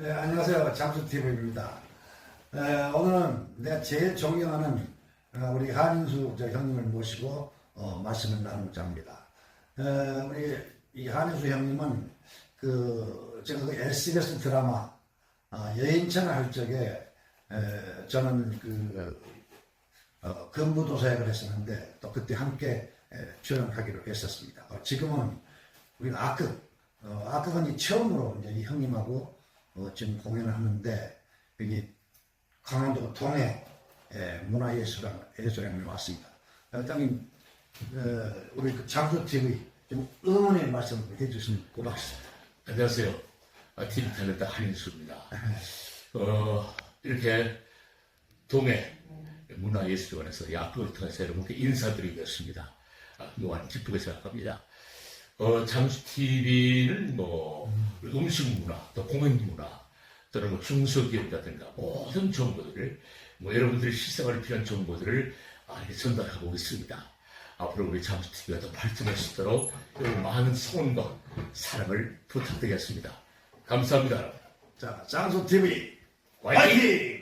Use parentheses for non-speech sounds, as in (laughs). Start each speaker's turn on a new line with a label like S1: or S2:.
S1: 네, 안녕하세요. 장수TV입니다. 오늘은 내가 제일 존경하는 어, 우리 한인수 저 형님을 모시고 어, 말씀을 나누고자 합니다. 에, 우리 이 한인수 형님은 그 제가 그 SBS 드라마 아, 여인천을 할 적에 에, 저는 그 어, 근무도사역을 했었는데 또 그때 함께 에, 출연하기로 했었습니다. 어, 지금은 우리는 악극, 어, 악극은 이 처음으로 이제 이 형님하고 어, 지금 공연을 하는데 여기 강원도 동해 에, 문화예술관 예술관에 왔습니다. 어, 장님 어, 우리 그 장수 TV 좀 응원의 말씀 해주시면 고맙습니다.
S2: 안녕하세요. 아, TV 탤런트 한인수입니다. (laughs) 어, 이렇게 동해 문화예술관에서 약속을 통해서 여러분께 인사드리겠습니다. 아, 또한 기쁘게 생각합니다. 어, 장수TV는 뭐, 음식 문화, 또 공연 문화, 또는 뭐 중소기업이라든가 모든 정보들을, 뭐 여러분들이 실생활에 필요한 정보들을 아, 전달하고 있습니다. 앞으로 우리 장수TV가 더 발전할 수 있도록 많은 성원과 사랑을 부탁드리겠습니다. 감사합니다.
S1: 자, 장수 TV! 화이팅!